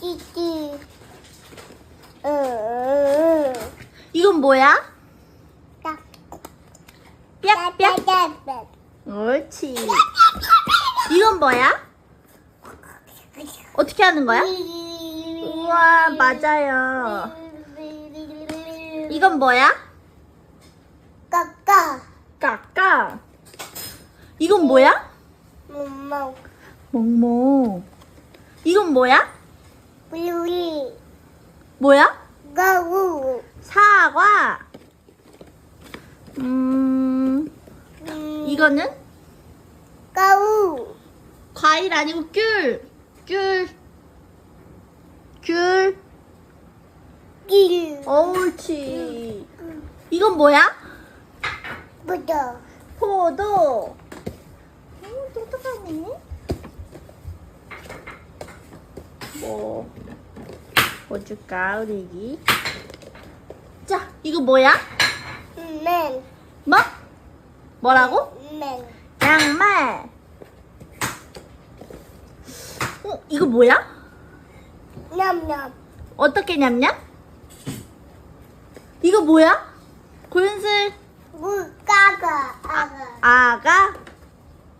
찌찌. 응. 이건 뭐야? 딱. 삐약삐약. 옳지. 이건 뭐야? 어떻게 하는 거야? 우와, 맞아요. 이건 뭐야? 까까. 까까. 이건 뭐야? 멍멍. 멍멍. 이건 뭐야? 우리. 뭐야? 가우. 사과. 음, 이거는 가우. 과일 아니고 귤. 귤. 귤. 길. 옳지. 이건 뭐야? 부터. 포도. 오, 똑똑하네. 뭐, 뭐 우리 애기? 자, 이거 뭐야? 맨. 뭐? 뭐라고? 맨. 양말. 어, 이거 뭐야? 냠냠. 어떻게 냠냐? 이거 뭐야? 고윤슬 물 까가. 아가. 아가